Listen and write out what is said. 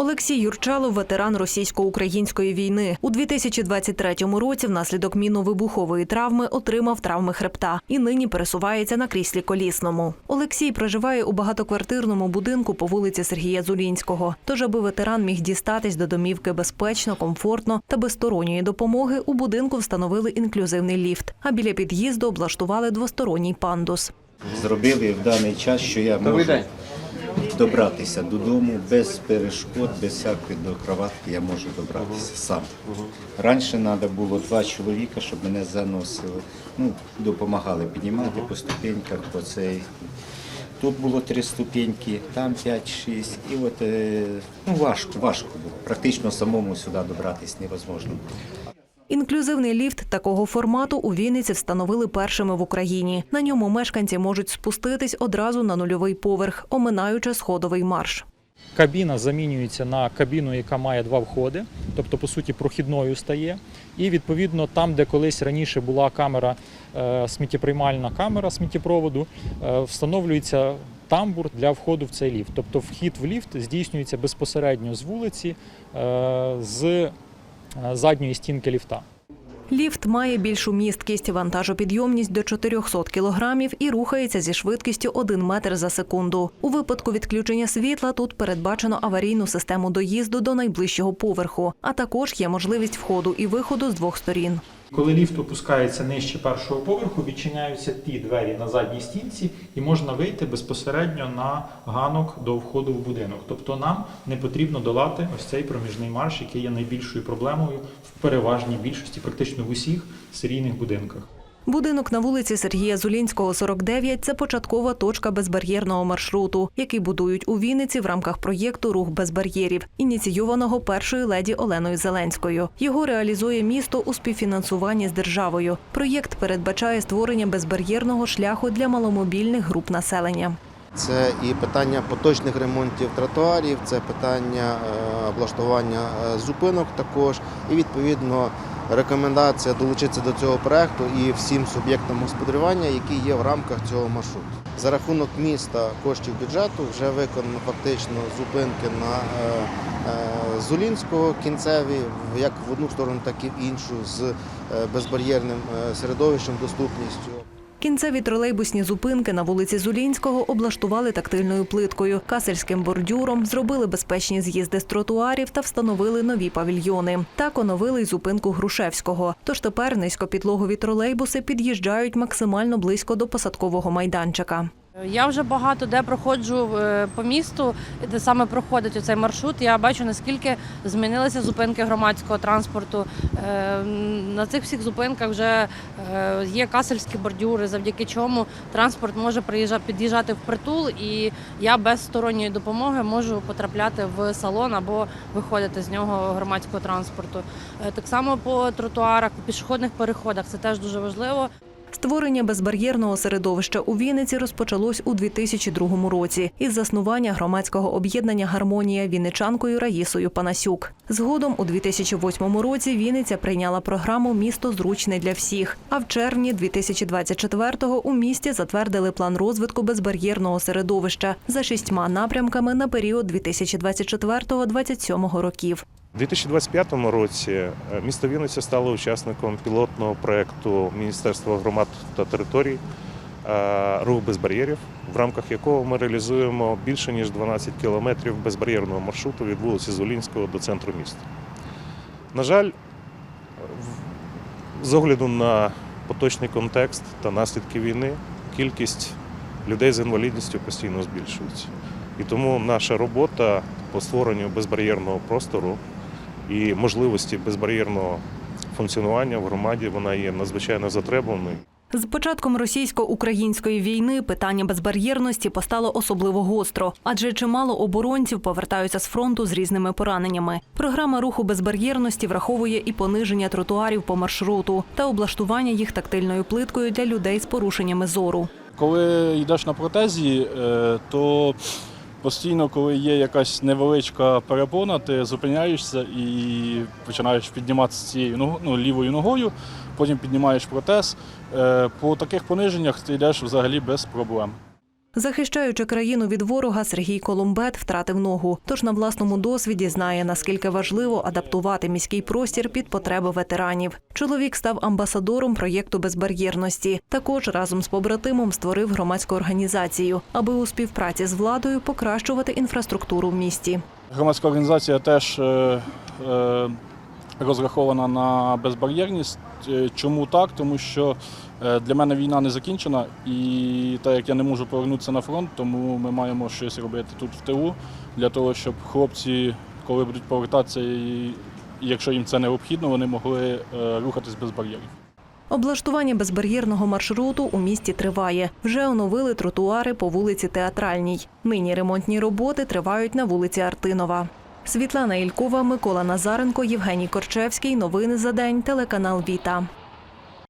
Олексій Юрчалов – ветеран російсько-української війни. У 2023 році внаслідок мінно-вибухової травми отримав травми хребта і нині пересувається на кріслі колісному. Олексій проживає у багатоквартирному будинку по вулиці Сергія Зулінського. Тож, аби ветеран міг дістатись до домівки безпечно, комфортно та без сторонньої допомоги, у будинку встановили інклюзивний ліфт, а біля під'їзду облаштували двосторонній пандус. Зробили в даний час, що я можу добратися додому без перешкод, без всякої до кроватки я можу добратися сам. Раніше треба було два чоловіка, щоб мене заносили. Ну, допомагали піднімати по ступеньках, по цей. Тут було три ступеньки, там 5-6. І от е, ну, важко, важко було. Практично самому сюди добратися невозможно. Інклюзивний ліфт такого формату у Вінниці встановили першими в Україні. На ньому мешканці можуть спуститись одразу на нульовий поверх, оминаючи сходовий марш. Кабіна замінюється на кабіну, яка має два входи, тобто, по суті, прохідною стає. І відповідно, там, де колись раніше була камера, е, сміттєприймальна камера сміттєпроводу, е, встановлюється тамбур для входу в цей ліфт. Тобто вхід в ліфт здійснюється безпосередньо з вулиці, е, з задньої стінки ліфта. Ліфт має більшу місткість, вантажопідйомність до 400 кілограмів і рухається зі швидкістю 1 метр за секунду. У випадку відключення світла тут передбачено аварійну систему доїзду до найближчого поверху, а також є можливість входу і виходу з двох сторін. Коли ліфт опускається нижче першого поверху, відчиняються ті двері на задній стінці, і можна вийти безпосередньо на ганок до входу в будинок. Тобто нам не потрібно долати ось цей проміжний марш, який є найбільшою проблемою в переважній більшості, практично в усіх серійних будинках. Будинок на вулиці Сергія Зулінського, 49 – це початкова точка безбар'єрного маршруту, який будують у Вінниці в рамках проєкту Рух без бар'єрів, ініційованого першою леді Оленою Зеленською. Його реалізує місто у співфінансуванні з державою. Проєкт передбачає створення безбар'єрного шляху для маломобільних груп населення. Це і питання поточних ремонтів тротуарів, це питання е, облаштування е, зупинок також, і відповідно рекомендація долучитися до цього проекту і всім суб'єктам господарювання, які є в рамках цього маршруту. За рахунок міста коштів бюджету вже виконано фактично зупинки на е, е, Зулінського кінцеві, як в одну сторону, так і в іншу з е, безбар'єрним середовищем, доступністю. Кінцеві тролейбусні зупинки на вулиці Зулінського облаштували тактильною плиткою, касельським бордюром, зробили безпечні з'їзди з тротуарів та встановили нові павільйони. Так оновили й зупинку Грушевського. Тож тепер низькопідлогові тролейбуси під'їжджають максимально близько до посадкового майданчика. Я вже багато де проходжу е, по місту, де саме проходить цей маршрут. Я бачу наскільки змінилися зупинки громадського транспорту. Е, На цих всіх зупинках вже е, є касельські бордюри, завдяки чому транспорт може під'їжджати в притул, і я без сторонньої допомоги можу потрапляти в салон або виходити з нього громадського транспорту. Так само по тротуарах, по пішохідних переходах це теж дуже важливо. Створення безбар'єрного середовища у Вінниці розпочалось у 2002 році із заснування громадського об'єднання Гармонія вінничанкою Раїсою Панасюк. Згодом у 2008 році Вінниця прийняла програму Місто зручне для всіх. А в червні 2024-го у місті затвердили план розвитку безбар'єрного середовища за шістьма напрямками на період 2024-2027 років. У 2025 році е, місто Вінниця стало учасником пілотного проєкту Міністерства громад та територій е, Рух без бар'єрів, в рамках якого ми реалізуємо більше ніж 12 кілометрів безбар'єрного маршруту від вулиці Золінського до центру міста. На жаль, з огляду на поточний контекст та наслідки війни, кількість людей з інвалідністю постійно збільшується. І тому наша робота по створенню безбар'єрного простору і можливості безбар'єрного функціонування в громаді вона є надзвичайно затребуваною. З початком російсько-української війни питання безбар'єрності постало особливо гостро, адже чимало оборонців повертаються з фронту з різними пораненнями. Програма руху безбар'єрності враховує і пониження тротуарів по маршруту та облаштування їх тактильною плиткою для людей з порушеннями зору. Коли йдеш на протезі, е, то постійно, коли є якась невеличка перепона, ти зупиняєшся і починаєш підніматися цією ногою, ну, лівою ногою, потім піднімаєш протез. Е, По таких пониженнях ти йдеш взагалі без проблем. Захищаючи країну від ворога, Сергій Колумбет втратив ногу. Тож на власному досвіді знає, наскільки важливо адаптувати міський простір під потреби ветеранів. Чоловік став амбасадором проєкту безбар'єрності. Також разом з побратимом створив громадську організацію, аби у співпраці з владою покращувати інфраструктуру в місті. Громадська організація теж е, е, розрахована на безбар'єрність. Е, Чому так? Тому що е, для мене війна не закінчена, і так як я не можу повернутися на фронт, тому ми маємо щось робити тут в ТУ для того, щоб хлопці, коли будуть повертатися, якщо їм це необхідно, вони могли е, рухатись без бар'єрів. Облаштування безбар'єрного маршруту у місті триває. Вже оновили тротуари по вулиці Театральній. Нині ремонтні роботи тривають на вулиці Артинова. Світлана Ількова, Микола Назаренко, Євгеній Корчевський. Новини за день. Телеканал Віта.